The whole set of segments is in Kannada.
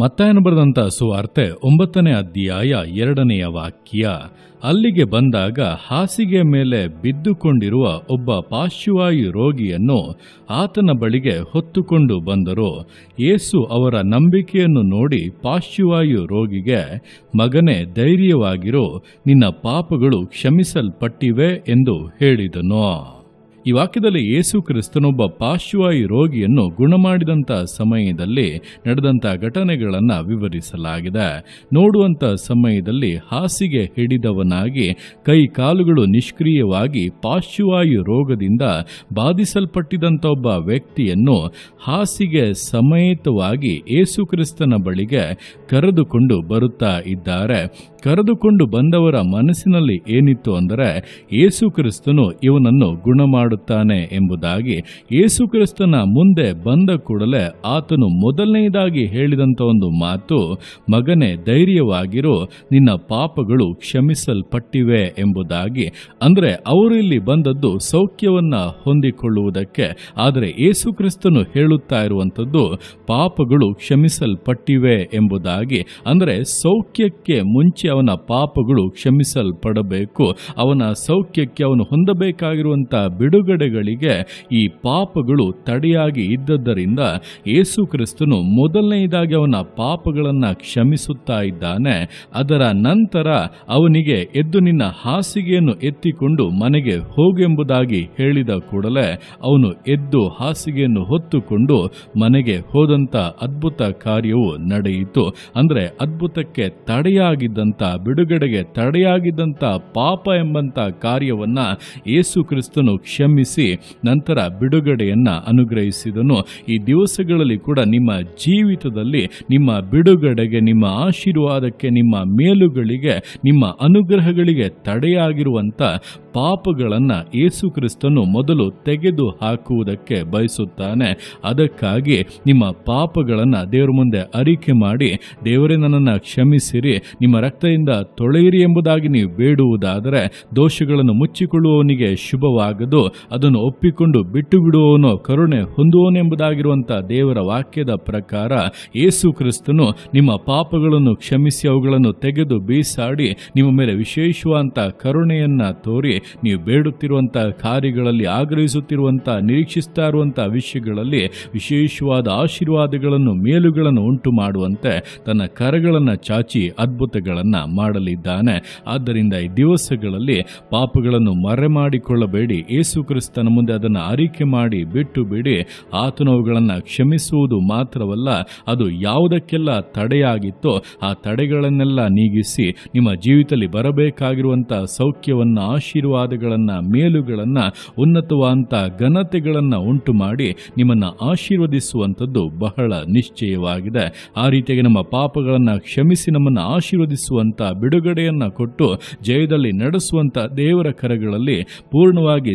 ಮತ್ತಾಯನ ಬರೆದಂತ ಸುವಾರ್ತೆ ಒಂಬತ್ತನೇ ಅಧ್ಯಾಯ ಎರಡನೆಯ ವಾಕ್ಯ. ಅಲ್ಲಿಗೆ ಬಂದಾಗ ಹಾಸಿಗೆ ಮೇಲೆ ಬಿದ್ದುಕೊಂಡಿರುವ ಒಬ್ಬ ಪಾರ್ಶ್ವವಾಯು ರೋಗಿಯನ್ನು ಆತನ ಬಳಿಗೆ ಹೊತ್ತುಕೊಂಡು ಬಂದರು. ಯೇಸು ಅವರ ನಂಬಿಕೆಯನ್ನು ನೋಡಿ ಪಾರ್ಶ್ವವಾಯು ರೋಗಿಗೆ, ಮಗನೇ, ಧೈರ್ಯವಾಗಿರು, ನಿನ್ನ ಪಾಪಗಳು ಕ್ಷಮಿಸಲ್ಪಟ್ಟಿವೆ ಎಂದು ಹೇಳಿದನು. ಈ ವಾಕ್ಯದಲ್ಲಿ ಯೇಸು ಕ್ರಿಸ್ತನೊಬ್ಬ ಪಾರ್ಶ್ವವಾಯು ರೋಗಿಯನ್ನು ಗುಣಮಾಡಿದಂಥ ಸಮಯದಲ್ಲಿ ನಡೆದಂಥ ಘಟನೆಗಳನ್ನು ವಿವರಿಸಲಾಗಿದೆ. ನೋಡುವಂಥ ಸಮಯದಲ್ಲಿ ಹಾಸಿಗೆ ಹಿಡಿದವನಾಗಿ, ಕೈ ಕಾಲುಗಳು ನಿಷ್ಕ್ರಿಯವಾಗಿ ಪಾರ್ಶ್ವವಾಯು ರೋಗದಿಂದ ಬಾಧಿಸಲ್ಪಟ್ಟಿದಂಥ ಒಬ್ಬ ವ್ಯಕ್ತಿಯನ್ನು ಹಾಸಿಗೆ ಸಮೇತವಾಗಿ ಯೇಸು ಕ್ರಿಸ್ತನ ಬಳಿಗೆ ಕರೆದುಕೊಂಡು ಬರುತ್ತಾ ಇದ್ದಾರೆ. ಕರೆದುಕೊಂಡು ಬಂದವರ ಮನಸ್ಸಿನಲ್ಲಿ ಏನಿತ್ತು ಅಂದರೆ, ಯೇಸು ಕ್ರಿಸ್ತನು ಇವನನ್ನು ಗುಣ ಮಾಡುತ್ತಾನೆ ಎಂಬುದಾಗಿ ಯೇಸುಕ್ರಿಸ್ತನ ಮುಂದೆ ಬಂದ ಕೂಡಲೇ ಆತನು ಮೊದಲನೆಯದಾಗಿ ಹೇಳಿದಂಥ ಒಂದು ಮಾತು, ಮಗನೇ, ಧೈರ್ಯವಾಗಿರೋ, ನಿನ್ನ ಪಾಪಗಳು ಕ್ಷಮಿಸಲ್ಪಟ್ಟಿವೆ ಎಂಬುದಾಗಿ. ಅಂದರೆ ಅವರು ಇಲ್ಲಿ ಬಂದದ್ದು ಸೌಖ್ಯವನ್ನ ಹೊಂದಿಕೊಳ್ಳುವುದಕ್ಕೆ, ಆದರೆ ಯೇಸು ಕ್ರಿಸ್ತನು ಹೇಳುತ್ತಾ ಇರುವಂಥದ್ದು ಪಾಪಗಳು ಕ್ಷಮಿಸಲ್ಪಟ್ಟಿವೆ ಎಂಬುದಾಗಿ. ಅಂದರೆ ಸೌಖ್ಯಕ್ಕೆ ಮುಂಚೆ ಅವನ ಪಾಪಗಳು ಕ್ಷಮಿಸಲ್ಪಡಬೇಕು, ಅವನ ಸೌಖ್ಯಕ್ಕೆ ಅವನು ಹೊಂದಬೇಕಾಗಿರುವಂಥ ಬಿಡುಗಡೆಗಳಿಗೆ ಈ ಪಾಪಗಳು ತಡೆಯಾಗಿ ಇದ್ದದ್ದರಿಂದ ಯೇಸು ಕ್ರಿಸ್ತನು ಮೊದಲನೆಯದಾಗಿ ಅವನ ಪಾಪಗಳನ್ನು ಕ್ಷಮಿಸುತ್ತಾ ಇದ್ದಾನೆ. ಅದರ ನಂತರ ಅವನಿಗೆ ಎದ್ದು ನಿನ್ನ ಹಾಸಿಗೆಯನ್ನು ಎತ್ತಿಕೊಂಡು ಮನೆಗೆ ಹೋಗೆಂಬುದಾಗಿ ಹೇಳಿದ ಕೂಡಲೇ ಅವನು ಎದ್ದು ಹಾಸಿಗೆಯನ್ನು ಹೊತ್ತುಕೊಂಡು ಮನೆಗೆ ಹೋದಂಥ ಅದ್ಭುತ ಕಾರ್ಯವು ನಡೆಯಿತು. ಅಂದ್ರೆ ಅದ್ಭುತಕ್ಕೆ ತಡೆಯಾಗಿದ್ದಂಥ ಬಿಡುಗಡೆಗೆ ತಡೆಯಾಗಿದ್ದಂಥ ಪಾಪ ಎಂಬಂತ ಕಾರ್ಯವನ್ನ ಯೇಸು ಕ್ರಿಸ್ತನು ಕ್ಷಮಿಸಿ ನಂತರ ಬಿಡುಗಡೆಯನ್ನ ಅನುಗ್ರಹಿಸಿದನು. ಈ ದಿವಸಗಳಲ್ಲಿ ಕೂಡ ನಿಮ್ಮ ಜೀವಿತದಲ್ಲಿ ನಿಮ್ಮ ಬಿಡುಗಡೆಗೆ, ನಿಮ್ಮ ಆಶೀರ್ವಾದಕ್ಕೆ, ನಿಮ್ಮ ಮೇಲುಗಳಿಗೆ, ನಿಮ್ಮ ಅನುಗ್ರಹಗಳಿಗೆ ತಡೆಯಾಗಿರುವಂಥ ಪಾಪಗಳನ್ನು ಯೇಸು ಕ್ರಿಸ್ತನು ಮೊದಲು ತೆಗೆದು ಹಾಕುವುದಕ್ಕೆ ಬಯಸುತ್ತಾನೆ. ಅದಕ್ಕಾಗಿ ನಿಮ್ಮ ಪಾಪಗಳನ್ನು ದೇವರ ಮುಂದೆ ಅರಿಕೆ ಮಾಡಿ, ದೇವರೇ ನನ್ನನ್ನು ಕ್ಷಮಿಸಿರಿ, ನಿಮ್ಮ ರಕ್ತದಿಂದ ತೊಳೆಯಿರಿ ಎಂಬುದಾಗಿ ನೀವು ಬೇಡುವುದಾದರೆ ದೋಷಗಳನ್ನು ಮುಚ್ಚಿಕೊಳ್ಳುವವನಿಗೆ ಶುಭವಾಗದು. ಅದನ್ನು ಒಪ್ಪಿಕೊಂಡು ಬಿಟ್ಟು ಬಿಡುವವನು ಕರುಣೆ ಹೊಂದುವನೆಂಬುದಾಗಿರುವಂಥ ದೇವರ ವಾಕ್ಯದ ಪ್ರಕಾರ ಯೇಸು ಕ್ರಿಸ್ತನು ನಿಮ್ಮ ಪಾಪಗಳನ್ನು ಕ್ಷಮಿಸಿ ಅವುಗಳನ್ನು ತೆಗೆದು ಬೀಸಾಡಿ ನಿಮ್ಮ ಮೇಲೆ ವಿಶೇಷವಾದಂಥ ಕರುಣೆಯನ್ನು ತೋರಿ ನೀವು ಬೇಡುತ್ತಿರುವಂಥ ಕಾರ್ಯಗಳಲ್ಲಿ ಆಗ್ರಹಿಸುತ್ತಿರುವಂಥ, ನಿರೀಕ್ಷಿಸ್ತಾ ಇರುವಂಥ ವಿಷಯಗಳಲ್ಲಿ ವಿಶೇಷವಾದ ಆಶೀರ್ವಾದಗಳನ್ನು, ಮೇಲುಗಳನ್ನು ಉಂಟು ಮಾಡುವಂತೆ ತನ್ನ ಕರಗಳನ್ನು ಚಾಚಿ ಅದ್ಭುತಗಳನ್ನು ಮಾಡಲಿದ್ದಾನೆ. ಆದ್ದರಿಂದ ಈ ದಿವಸಗಳಲ್ಲಿ ಪಾಪಗಳನ್ನು ಮರೆಮಾಡಿಕೊಳ್ಳಬೇಡಿ. ಯೇಸು ಕ್ರಿಸ್ತನ ಮುಂದೆ ಅದನ್ನು ಅರಿಕೆ ಮಾಡಿ ಬಿಟ್ಟು ಬಿಡಿ, ಆತನು ಅವುಗಳನ್ನು ಕ್ಷಮಿಸುವುದು ಮಾತ್ರವಲ್ಲ, ಅದು ಯಾವುದಕ್ಕೆಲ್ಲ ತಡೆಯಾಗಿತ್ತೋ ಆ ತಡೆಗಳನ್ನೆಲ್ಲ ನೀಗಿಸಿ ನಿಮ್ಮ ಜೀವಿತದಲ್ಲಿ ಬರಬೇಕಾಗಿರುವಂಥ ಸೌಖ್ಯವನ್ನು, ಆಶೀರ್ವಾದಗಳನ್ನು, ಮೇಲುಗಳನ್ನು ಉನ್ನತವಾದಂಥ ಘನತೆಗಳನ್ನು ಉಂಟು ಮಾಡಿ ನಿಮ್ಮನ್ನು ಆಶೀರ್ವದಿಸುವಂಥದ್ದು ಬಹಳ ನಿಶ್ಚಯವಾಗಿದೆ. ಆ ರೀತಿಯಾಗಿ ನಮ್ಮ ಪಾಪಗಳನ್ನು ಕ್ಷಮಿಸಿ ನಮ್ಮನ್ನು ಆಶೀರ್ವದಿಸುವಂಥ ಬಿಡುಗಡೆಯನ್ನು ಕೊಟ್ಟು ಜಯದಲ್ಲಿ ನಡೆಸುವಂಥ ದೇವರ ಕರಗಳಲ್ಲಿ ಪೂರ್ಣವಾಗಿ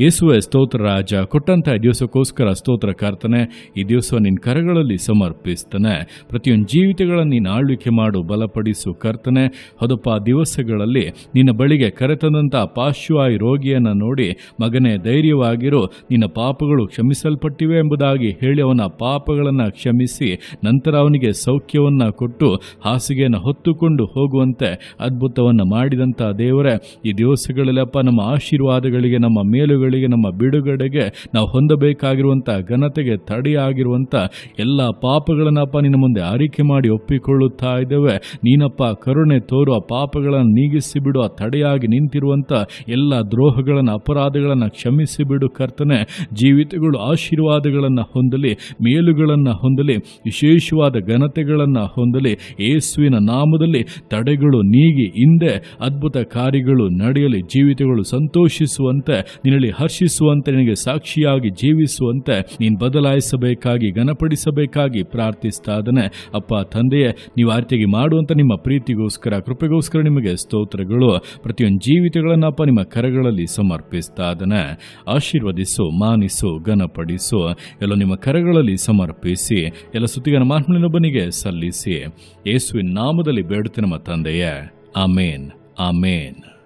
ಯೇಸುವೆ ಸ್ತೋತ್ರ ರಾಜ ಕೊಟ್ಟಂಥ ದಿವಸಕ್ಕೋಸ್ಕರ ಸ್ತೋತ್ರ ಕರ್ತನೆ, ಈ ದಿವಸ ನಿನ್ನ ಕರಗಳಲ್ಲಿ ಸಮರ್ಪಿಸ್ತಾನೆ. ಪ್ರತಿಯೊಂದು ಜೀವಿತಗಳನ್ನು ನೀನು ಆಳ್ವಿಕೆ ಮಾಡು, ಬಲಪಡಿಸು ಕರ್ತನೆ. ಹೊದಪ ದಿವಸಗಳಲ್ಲಿ ನಿನ್ನ ಬಳಿಗೆ ಕರೆತಂದಂಥ ಪಾರ್ಶ್ವಾಯು ರೋಗಿಯನ್ನು ನೋಡಿ ಮಗನೇ ಧೈರ್ಯವಾಗಿರು, ನಿನ್ನ ಪಾಪಗಳು ಕ್ಷಮಿಸಲ್ಪಟ್ಟಿವೆ ಎಂಬುದಾಗಿ ಹೇಳಿ ಅವನ ಪಾಪಗಳನ್ನು ಕ್ಷಮಿಸಿ, ನಂತರ ಅವನಿಗೆ ಸೌಖ್ಯವನ್ನು ಕೊಟ್ಟು ಹಾಸಿಗೆಯನ್ನು ಹೊತ್ತುಕೊಂಡು ಹೋಗುವಂತೆ ಅದ್ಭುತವನ್ನು ಮಾಡಿದಂಥ ದೇವರೇ, ಈ ದಿವಸಗಳಲ್ಲಪ್ಪ ನಮ್ಮ ಆಶೀರ್ವಾದಗಳಿಗೆ, ನಮ್ಮ ಮೇಲುಗಳಿಗೆ ನಮ್ಮ ಬಿಡುಗಡೆಗೆ ನಾವು ಹೊಂದಬೇಕಾಗಿರುವಂಥ ಘನತೆಗೆ ತಡೆಯಾಗಿರುವಂಥ ಎಲ್ಲ ಪಾಪಗಳನ್ನಪ್ಪ ನಿನ್ನ ಮುಂದೆ ಆರಿಕೆ ಮಾಡಿ ಒಪ್ಪಿಕೊಳ್ಳುತ್ತಾ ಇದ್ದೇವೆ. ನೀನಪ್ಪ ಕರುಣೆ ತೋರುವ ಪಾಪಗಳನ್ನು ನೀಗಿಸಿ ಬಿಡು ತಡೆಯಾಗಿ ನಿಂತಿರುವಂಥ ಎಲ್ಲ ದ್ರೋಹಗಳನ್ನು, ಅಪರಾಧಗಳನ್ನು ಕ್ಷಮಿಸಿ ಬಿಡು ಕರ್ತನೆ. ಜೀವಿತಗಳು ಆಶೀರ್ವಾದಗಳನ್ನು ಹೊಂದಲಿ, ಮೇಲುಗಳನ್ನು ಹೊಂದಲಿ, ವಿಶೇಷವಾದ ಘನತೆಗಳನ್ನು ಹೊಂದಲಿ. ಯೇಸುವಿನ ನಾಮದಲ್ಲಿ ತಡೆಗಳು ನೀಗಿ ಹಿಂದೆ ಅದ್ಭುತ ಕಾರ್ಯಗಳು ನಡೆಯಲಿ, ಜೀವಿತಗಳು ಸಂತೋಷಿಸುವಂತೆ ನಿನ್ನಲ್ಲಿ ಹರ್ಷಿಸುವಂತೆ ನಿನಗೆ ಸಾಕ್ಷಿಯಾಗಿ ಜೀವಿಸುವಂತೆ ನೀನು ಬದಲಾಯಿಸಬೇಕಾಗಿ, ಘನಪಡಿಸಬೇಕಾಗಿ ಪ್ರಾರ್ಥಿಸ್ತಾ ಇದ್ದಾನೆ ಅಪ್ಪ, ತಂದೆಯೇ, ನೀವು ಆರ್ತಿಗೆ ಮಾಡುವಂಥ ನಿಮ್ಮ ಪ್ರೀತಿಗೋಸ್ಕರ, ಕೃಪೆಗೋಸ್ಕರ ನಿಮಗೆ ಸ್ತೋತ್ರಗಳು. ಪ್ರತಿಯೊಂದು ಜೀವಿತಗಳನ್ನಪ್ಪ ನಿಮ್ಮ ಕರಗಳಲ್ಲಿ ಸಮರ್ಪಿಸ್ತಾ ಇದ್ದಾನೆ ಆಶೀರ್ವದಿಸು, ಮಾನಿಸು, ಘನಪಡಿಸು. ಎಲ್ಲ ನಿಮ್ಮ ಕರಗಳಲ್ಲಿ ಸಮರ್ಪಿಸಿ, ಎಲ್ಲ ಸುತ್ತಿಗನ ಮಾರ್ಮಲಿನೊಬ್ಬನಿಗೆ ಸಲ್ಲಿಸಿ. ಯೇಸುವಿನ ನಾಮದಲ್ಲಿ ಬೇಡುತ್ತೆ ನಮ್ಮ ತಂದೆಯೇ. ಆಮೇನ್. ಆಮೇನ್.